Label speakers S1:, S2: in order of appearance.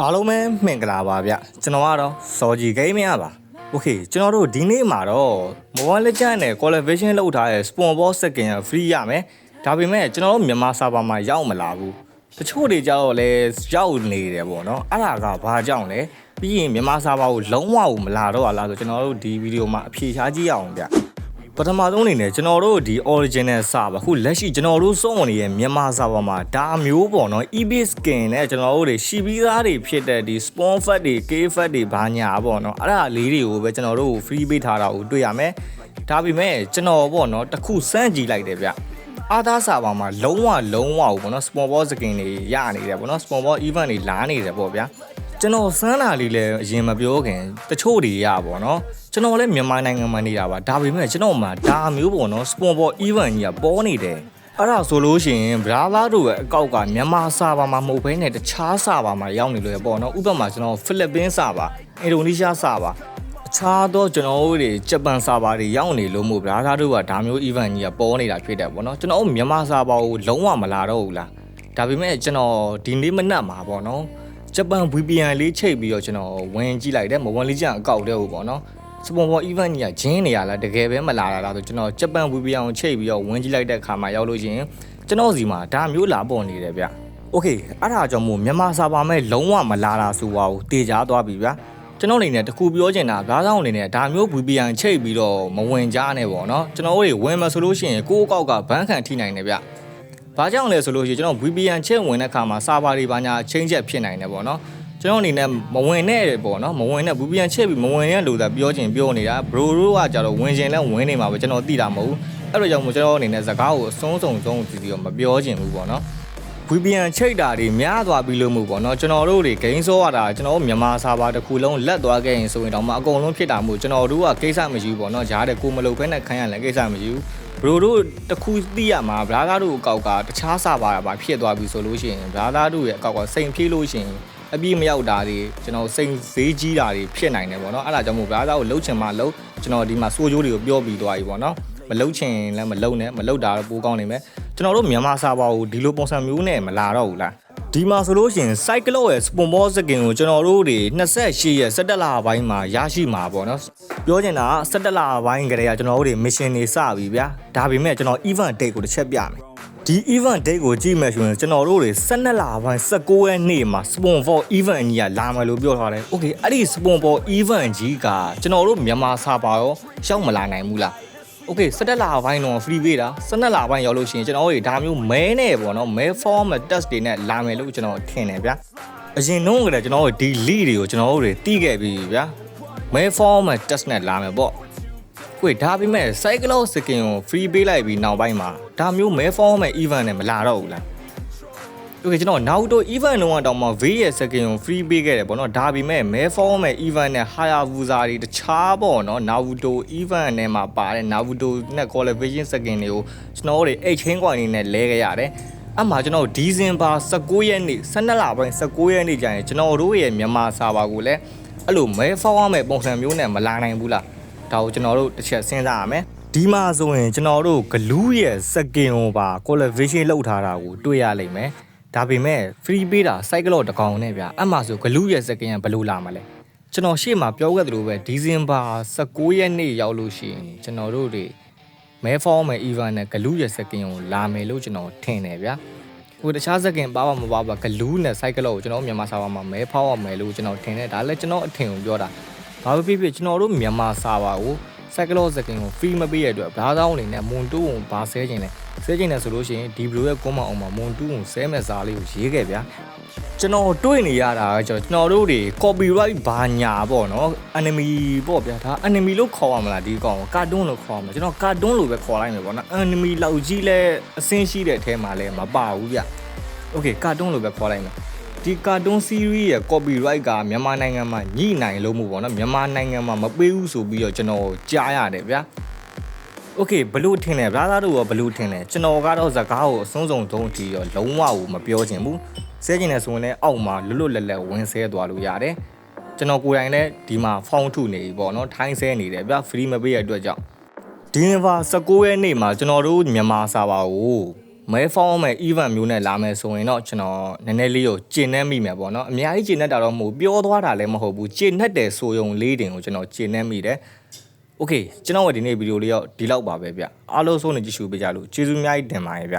S1: အားလုံးပဲမင်္ဂလာပါဗျကျွန်တော်ကတော့စော်ကြီးဂိမ်းမရပါโอเคကျွန်တော်တို့ဒီနေ့မှာတော့ Mobile Legends နဲ့ Collaboration လုပ်ထားတဲ့ Spawn Ball Second ရ free ရမယ်ဒါပေမဲ့ကျွန်တော်တို့မြန်မာ server မှာရောက်မလာဘူးတချို့တွေကြတော့လဲရောက်နေတယ်ပေါ့နော်အဲ့ဒါကဘာကြောင့်လဲပြီးရင်မြန်မာ server ကိုလုံးဝကိုမလာတော့လားဆိုကျွန်တော်တို့ဒီဗီဒီယိုမှာအဖြေရှားကြည့်ရအောင်ဗျ ပထမဆုံးအနေနဲ့ကျွန်တော်တို့ဒီ original server အခုလက်ရှိကျွန်တော်တို့စုံဝင်နေတဲ့မြန်မာ server မှာဒါမျိုးပေါ့နော် EB skin နဲ့ကျွန်တော်တို့တွေရှီပြီးသားတွေဖြစ်တဲ့ဒီ spawn fat တွေ K fat တွေဘာညာပေါ့နော်အဲ့ဒါလေးတွေကိုပဲကျွန်တော်တို့ free ပေးထားတာကိုတွေ့ရမယ်ဒါပေမဲ့ကျွန်တော်ပေါ့နော်တစ်ခုစမ်းကြည့်လိုက်တယ်ဗျအာသာစာပါမှာလုံးဝလုံးဝပေါ့နော် spawn ball skin တွေရနေတယ်ပေါ့နော် spawn ball event တွေလာနေတယ်ပေါ့ဗျာ ကျွန်တော်စမ်းတာလေးလည်းအရင်မပြောခင်တချို့တွေရပါတော့ကျွန်တော်လည်းမြန်မာနိုင်ငံမှာနေတာပါဒါပေမဲ့ကျွန်တော်မှာဒါမျိုးပေါ့နော် spawn ball event ကြီးကပေါ်နေတယ်အဲ့ဒါဆိုလို့ရှိရင် brother တို့ရဲ့အကောက်ကမြန်မာစာပါမှာမဟုတ်ဘဲနဲ့တခြားစာပါမှာရောက်နေလို့ရပေါ့နော်ဥပမာကျွန်တော်ဖိလစ်ပင်းစာပါအင်ဒိုနီးရှားစာပါအခြားသောကျွန်တော်တို့တွေဂျပန်စာပါတွေရောက်နေလို့မို့ brother တို့ကဒါမျိုး event ကြီးကပေါ်နေတာဖြစ်တယ်ပေါ့နော်ကျွန်တော်တို့မြန်မာစာပါကိုလုံးဝမလာတော့ဘူးလားဒါပေမဲ့ကျွန်တော်ဒီနေ့မနက်မှာပေါ့နော် ဂျပန် VPN လေးချိန်ပြီးတော့ကျွန်တော်ဝင်ကြည့်လိုက်တယ်မဝင်လေးကျန်အကောက်တဲ့ဟုတ်ပေါ့နော်စပွန်ဘော event ကြီးကဂျင်းနေရလားတကယ်ပဲမလာတာလားဆိုကျွန်တော်ဂျပန် VPN ကိုချိန်ပြီးတော့ဝင်ကြည့်လိုက်တဲ့အခါမှာရောက်လို့ရှိရင်ကျွန်တော်စီမှာဒါမျိုးလာပေါ်နေတယ်ဗျโอเคအဲ့ဒါကြောင့်မို့မြန်မာစာပါမဲ့လုံးဝမလာတာဆိုပါဘူးတေချာသွားပြီဗျာကျွန်တော်အနေနဲ့တခုပြောချင်တာဘာသာအနေနဲ့ဒါမျိုး VPN ချိန်ပြီးတော့မဝင်ကြနဲ့ပေါ့နော်ကျွန်တော်တို့တွေဝင်မှာဆိုလို့ရှိရင်ကိုယ့်အကောက်ကဘန်းခံထိနိုင်တယ်ဗျ ဘာကြောင့်လဲဆိုလို့ရှိရင်ကျွန်တော် VPN ချက်ဝင်တဲ့အခါမှာစာပါတွေဘာညာချင်းချက်ဖြစ်နိုင်တယ်ပေါ့နော်ကျွန်တော်အနေနဲ့မဝင်နဲ့ပေါ့နော်မဝင်နဲ့ VPN ချက်ပြီးမဝင်ရဲ့လို့သာပြောချင်ပြောနေတာ bro တို့ကကြတော့ဝင်ချင်လဲဝင်နေမှာပဲကျွန်တော်သိတာမဟုတ်ဘူးအဲ့လိုကြောင့်မို့ကျွန်တော်အနေနဲ့စကားကိုအဆုံးစုံဆုံးကြည့်ပြီးတော့မပြောချင်ဘူးပေါ့နော် VPN ချိတ်တာတွေများသွားပြီလို့မို့ပေါ့နော်ကျွန်တော်တို့တွေဂိမ်းဆောရတာကျွန်တော်တို့မြန်မာစာပါတစ်ခုလုံးလက်သွားခဲ့ရင်ဆိုရင်တော့မှအကုန်လုံးဖြစ်တာမို့ကျွန်တော်တို့ကကိစ္စမရှိဘူးပေါ့နော်ဂျားတဲ့ကိုမလုပ်ဖဲနဲ့ခံရလည်းကိစ္စမရှိဘူး ဘရိုတို့တခုသိရမှာဘရာကားတို့အကောက်ကတခြားစာပါပါဖြစ်သွားပြီဆိုလို့ရှိရင်ဘရာသားတို့ရဲ့အကောက်ကစိန်ဖြေးလို့ရှိရင်အပြည့်မရောက်တာတွေကျွန်တော်စိန်ဈေးကြီးတာတွေဖြစ်နိုင်တယ်ပေါ့နော်အဲ့ဒါကြောင့်မို့ဘရာသားကိုလှုပ်ချင်မှလှုပ်ကျွန်တော်ဒီမှာစိုးကြိုးတွေကိုပြောပြီးသွားပြီပေါ့နော်မလှုပ်ချင်လည်းမလှုပ်နဲ့မလှုပ်တာတော့ပိုကောင်းနေမယ်ကျွန်တော်တို့မြန်မာစာပါကိုဒီလိုပုံစံမျိုးနဲ့မလာတော့ဘူးလား ဒီမှာဆိုလို့ရှိရင် Cyclo ရဲ့ Spawn Ball Skin ကိုကျွန်တော်တို့တွေ28ရက်17လပိုင်းမှာရရှိမှာပေါ့နော်ပြောချင်တာက17လပိုင်းကတည်းကကျွန်တော်တို့တွေ mission တွေစပြီဗျာဒါပေမဲ့ကျွန်တော် event date ကိုတစ်ချက်ပြမယ်ဒီ event date ကိုကြည့်မယ်ဆိုရင်ကျွန်တော်တို့တွေ12လပိုင်း19ရက်နေ့မှာ Spawn for event ကြီးကလာမယ်လို့ပြောထားတယ်။ Okay အဲ့ဒီ Spawn for event ကြီးကကျွန်တော်တို့မြန်မာစာပါရောရောက်မလာနိုင်ဘူးလား။ Okay 17လပိုင်းတော့ free ပေးတာ12လပိုင်းရောက်လို့ရှိရင်ကျွန်တော်တို့ဒါမျိုးမဲနဲ့ပေါ့နော်မဲ form test တွေနဲ့လာမယ်လို့ကျွန်တော်ထင်တယ်ဗျာ။အရင်တော့ကလည်းကျွန်တော်တို့ဒီ lead တွေကိုကျွန်တော်တို့တွေတီးခဲ့ပြီဗျာ။မဲ form test နဲ့လာမယ်ပေါ့။ကိုဒါပေမဲ့ cyclo skin ကို free ပေးလိုက်ပြီးနောက်ပိုင်းမှာဒါမျိုးမဲ form မဲ့ event နဲ့မလာတော့ဘူးလား။ Okay ကျွန်တော် Naruto event လုံးဝတောင်မှ V ရဲ့ second ကို free ပေးခဲ့တယ်ပေါ့နော်ဒါပေမဲ့မဲ form မဲ့ event နဲ့ Hayabusa တွေတခြားပေါ့နော် Naruto event နဲ့မှာပါတဲ့ Naruto နဲ့ collaboration second တွေကိုကျွန်တော်တို့ exchange coin တွေနဲ့လဲခဲ့ရတယ်အမှကျွန်တော်ဒီဇင်ဘာ19ရက်နေ့12လပိုင်း19ရက်နေ့ကျရင်ကျွန်တော်တို့ရဲ့မြန်မာစာပါကိုလည်းအဲ့လိုမဲ form မဲ့ပုံစံမျိုးနဲ့မလာနိုင်ဘူးလားဒါကိုကျွန်တော်တို့တစ်ချက်စဉ်းစားရမယ်ဒီမှာဆိုရင်ကျွန်တော်တို့ဂလူးရဲ့ second ကိုပါ collaboration လုပ်ထားတာကိုတွေ့ရလိမ့်မယ် ဒါပေမဲ့ free ပေးတာ cycle တကောင်နဲ့ဗျအမှဆိုဂလူးရဲ့ second ကဘယ်လိုလာမလဲကျွန်တော်ရှေ့မှာပြောခဲ့သလိုပဲဒီဇင်ဘာ19ရက်နေ့ရောက်လို့ရှိရင်ကျွန်တော်တို့တွေမဲဖောင်းမဲ event နဲ့ဂလူးရဲ့ second ကိုလာမယ်လို့ကျွန်တော်ထင်တယ်ဗျာဟိုတခြား second ပါပါမပါပါဂလူးနဲ့ cycle ကိုကျွန်တော်မြန်မာစာပါမှာမဲဖောင်းရမယ်လို့ကျွန်တော်ထင်တယ်ဒါလည်းကျွန်တော်အထင်ကိုပြောတာဘာဖြစ်ဖြစ်ကျွန်တော်တို့မြန်မာစာပါကို cycle second ကို free မပေးရတဲ့အတွက်ဘာသာဝင်အနေနဲ့မွန်တူးကိုဘာဆဲခြင်းလဲဆဲခြင်းလဲဆိုလို့ရှိရင်ဒီဘလိုရဲ့ကွန်မအောင်မှာမွန်တူးကိုဆဲမဲ့စာလေးကိုရေးခဲ့ဗျာကျွန်တော်တွေ့နေရတာကကျွန်တော်တို့တွေ copyright ဘာညာပေါ့နော် enemy ပေါ့ဗျာဒါ enemy လို့ခေါ်ရမလားဒီကောင်ကို cartoon လို့ခေါ်ရမလားကျွန်တော် cartoon လို့ပဲခေါ်လိုက်မယ်ပေါ့နော် enemy လောက်ကြီးလဲအဆင်းရှိတဲ့အထဲမှာလဲမပါဘူးဗျ okay cartoon လို့ပဲခေါ်လိုက်မယ်ဒီ cartoon series ရဲ့ copyright ကမြန်မာနိုင်ငံမှာညှိနိုင်လို့မို့ပေါ့နော်မြန်မာနိုင်ငံမှာမပေးဘူးဆိုပြီးတော့ကျွန်တော်ကြားရတယ်ဗျာ Okay ဘလို့ထင်လဲဗလားတို့ရောဘလို့ထင်လဲကျွန်တော်ကတော့ဇကားကိုအစွန်းဆုံးတုံးတီရောလုံးဝကိုမပြောချင်ဘူးဆဲကျင်နေဆိုရင်လည်းအောက်မှာလွတ်လွတ်လပ်လပ်ဝင်ဆဲသွားလို့ရတယ်ကျွန်တော်ကိုယ်တိုင်လည်းဒီမှာဖောင်းထုနေပြီပေါ့နော်ထိုင်းဆဲနေတယ်ဗျ free မပေးရတဲ့အတွက်ကြောင့်ဒီနဗာ19ရက်နေ့မှာကျွန်တော်တို့မြန်မာစာပါကိုမဲဖောင်းမဲ့ event မျိုးနဲ့လာမယ်ဆိုရင်တော့ကျွန်တော်နည်းနည်းလေးကိုကျင်နှက်မိမယ်ပေါ့နော်အများကြီးကျင်နှက်တာတော့မဟုတ်ဘူးပြောသွားတာလည်းမဟုတ်ဘူးကျင်နှက်တယ်ဆိုရုံလေးတင်ကိုကျွန်တော်ကျင်နှက်မိတယ် โอเคကျွန်တော်ရဲ့ဒီနေ့ဗီဒီယိုလေးတော့ဒီလောက်ပါပဲဗျအားလုံးဆုံးနေကြည့်ရှုပေးကြလို့ကျေးဇူးအများကြီးတင်ပါတယ်ဗျ